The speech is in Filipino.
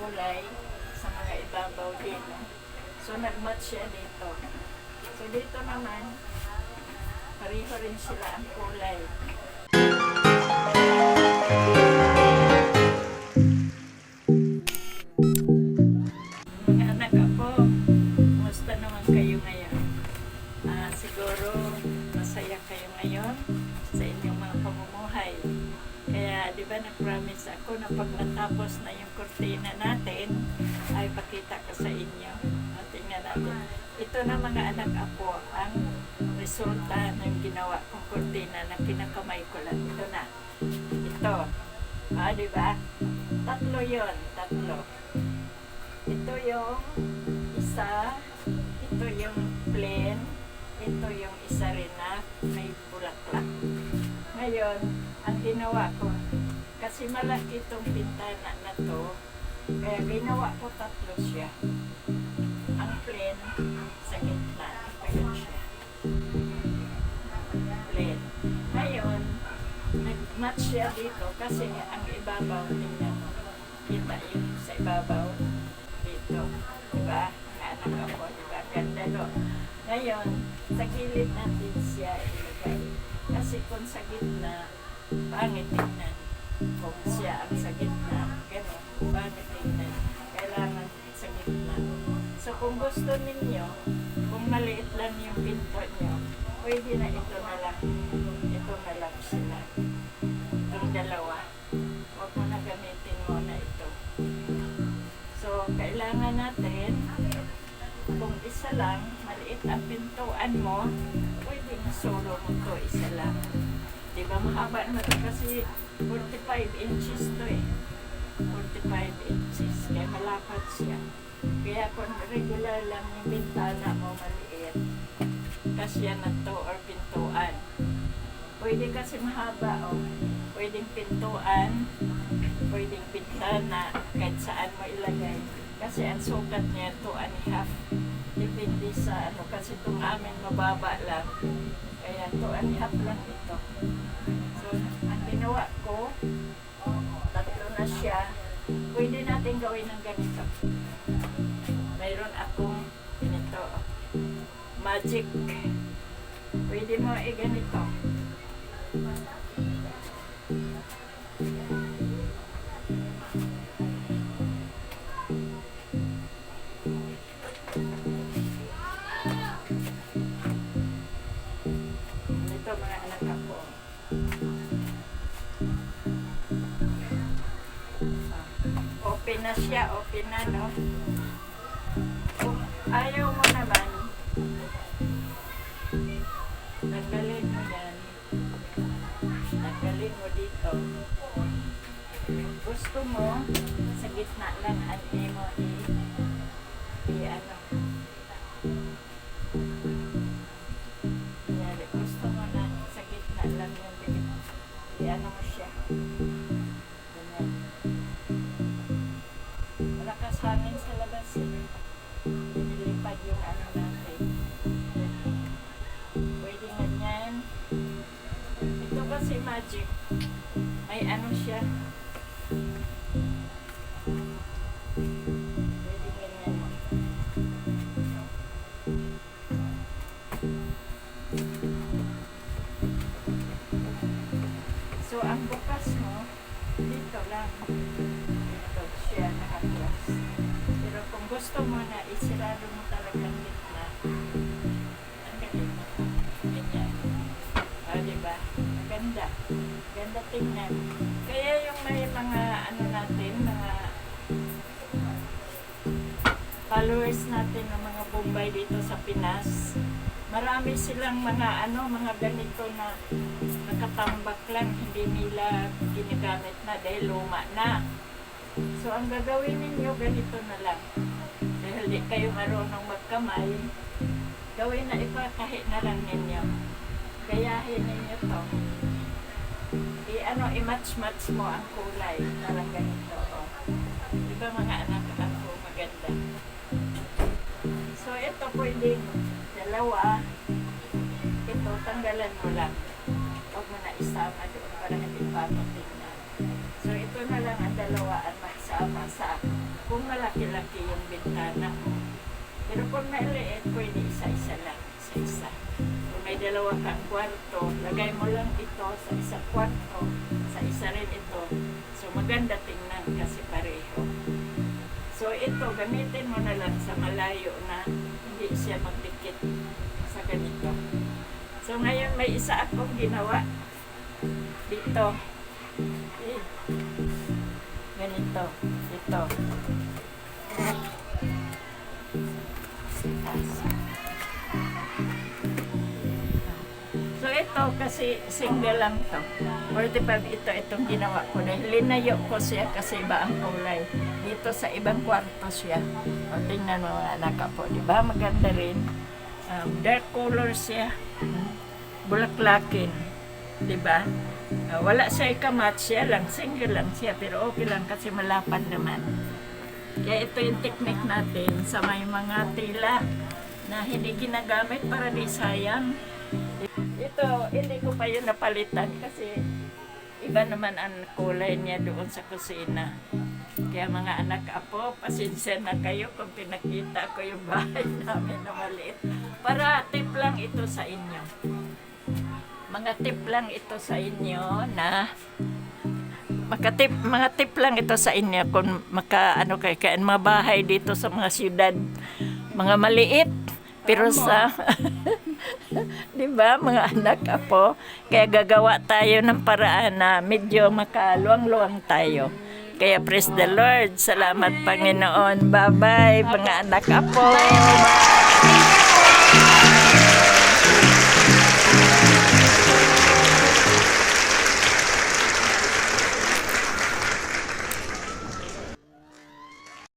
kulay sa mga ibabaw din. So nag-match siya dito. So dito naman, pareho rin sila ang kulay. Kaya di ba nag-promise ako na pag natapos na yung kurtina natin, ay pakita ko sa inyo. At tingnan natin. Ito na mga anak ako ang resulta ng ginawa kong kurtina na kinakamay ko lang. Ito na. Ito. Ah, di ba? Tatlo yon tatlo. Ito yung isa, ito yung plain, ito yung isa rin na may bulaklak. Ngayon, ang ginawa ko, kasi malaki itong bintana na to, kaya ginawa ko tatlo siya. Ang plain sa gitna, yun siya. Plain. Ngayon, nag-match siya dito kasi ang ibabaw, tingnan mo. Kita yun sa ibabaw dito. Diba? Anak ako, diba? Ganda no? Ngayon, sa gilid natin siya ilagay. Kasi kung sa gitna, pangit tingnan. Kung siya ang sa gitna, gano'n, pangit tingnan. Kailangan sa gitna. So kung gusto ninyo, kung maliit lang yung pinto nyo, pwede na ito na lang. Ito na lang sila. Itong dalawa. Huwag mo na gamitin muna ito. So, kailangan natin, kung isa lang, maliit ang pintuan mo, pwedeng solo mo to isa lang. Di ba mahaba naman ito kasi 45 inches to eh. 45 inches, kaya malapad siya. Kaya kung regular lang yung bintana mo maliit, kasya na to or pintuan. Pwede kasi mahaba oh. Pwedeng pintuan, pwedeng bintana, kahit saan mo ilagay. Kasi ang sukat niya, 2 and a half. Depende sa ano, kasi itong amin mababa lang. Kaya 2 and half lang ito. So, ang ginawa ko, tatlo na siya. Pwede natin gawin ng ganito. Mayroon akong ganito. Magic. Pwede mo i-ganito. Ito na siya, open na, no? Kung ayaw mo naman, tanggalin mo yan. Tanggalin mo dito. Gusto mo, sa gitna lang, ano mo i, Malakas hangin sa labas. Nilipad yung ano natin. Pwede ganyan. Ito kasi magic. May ano siya. Pwede ganyan. So, ang bukas mo, dito lang. Nakaklas. Pero kung gusto mo na isirado mo talagang gitna, ang galing mo. Ganyan. O, diba? Maganda. Ganda tingnan. Kaya yung may mga ano natin, mga followers natin ng mga Bombay dito sa Pinas, marami silang mga ano, mga ganito na nakatambak lang, hindi nila ginagamit na dahil luma na. So, ang gagawin ninyo, ganito na lang. Dahil di kayo marunong magkamay, gawin na ipakahi na lang ninyo. Gayahin ninyo to. I, ano, i-match-match mo ang kulay. Parang ganito. Oh. Di ba mga anak ako maganda? So, ito pwedeng dalawa. Ito, tanggalan mo lang. Huwag mo na isama doon para hindi pa tingnan. Ito na lang ang dalawa at magsama sa kung malaki-laki yung bintana mo. Pero kung maliit, pwede isa-isa lang. Isa-isa. Kung may dalawa kang kwarto, lagay mo lang ito sa isang kwarto. Sa isa rin ito. So maganda tingnan kasi pareho. So ito, gamitin mo na lang sa malayo na hindi siya magdikit sa ganito. So ngayon may isa akong ginawa dito. Ganito. Ito. So ito kasi single lang to. 45 ito itong ginawa ko dahil linayo ko siya kasi iba ang kulay. Dito sa ibang kwarto siya. O tingnan mo mga anak po, di ba? Maganda rin. Um, dark color siya. Bulaklakin. Di ba? Ah, wala siya ikamat siya lang, single lang siya, pero okay lang kasi malapad naman. Kaya ito yung technique natin sa may mga tila na hindi ginagamit para di sayang. Ito, hindi ko pa yun napalitan kasi iba naman ang kulay niya doon sa kusina. Kaya mga anak apo, pasensya na kayo kung pinakita ko yung bahay namin na maliit. Para tip lang ito sa inyo. Mga tip lang ito sa inyo na makatip mga tip lang ito sa inyo kung maka ano kay kaya mga bahay dito sa mga siyudad. Mga maliit pero sa 'di ba mga anak apo kaya gagawa tayo ng paraan na medyo makaluwang-luwang tayo. Kaya praise the Lord. Salamat Panginoon. Bye bye mga anak apo. Bye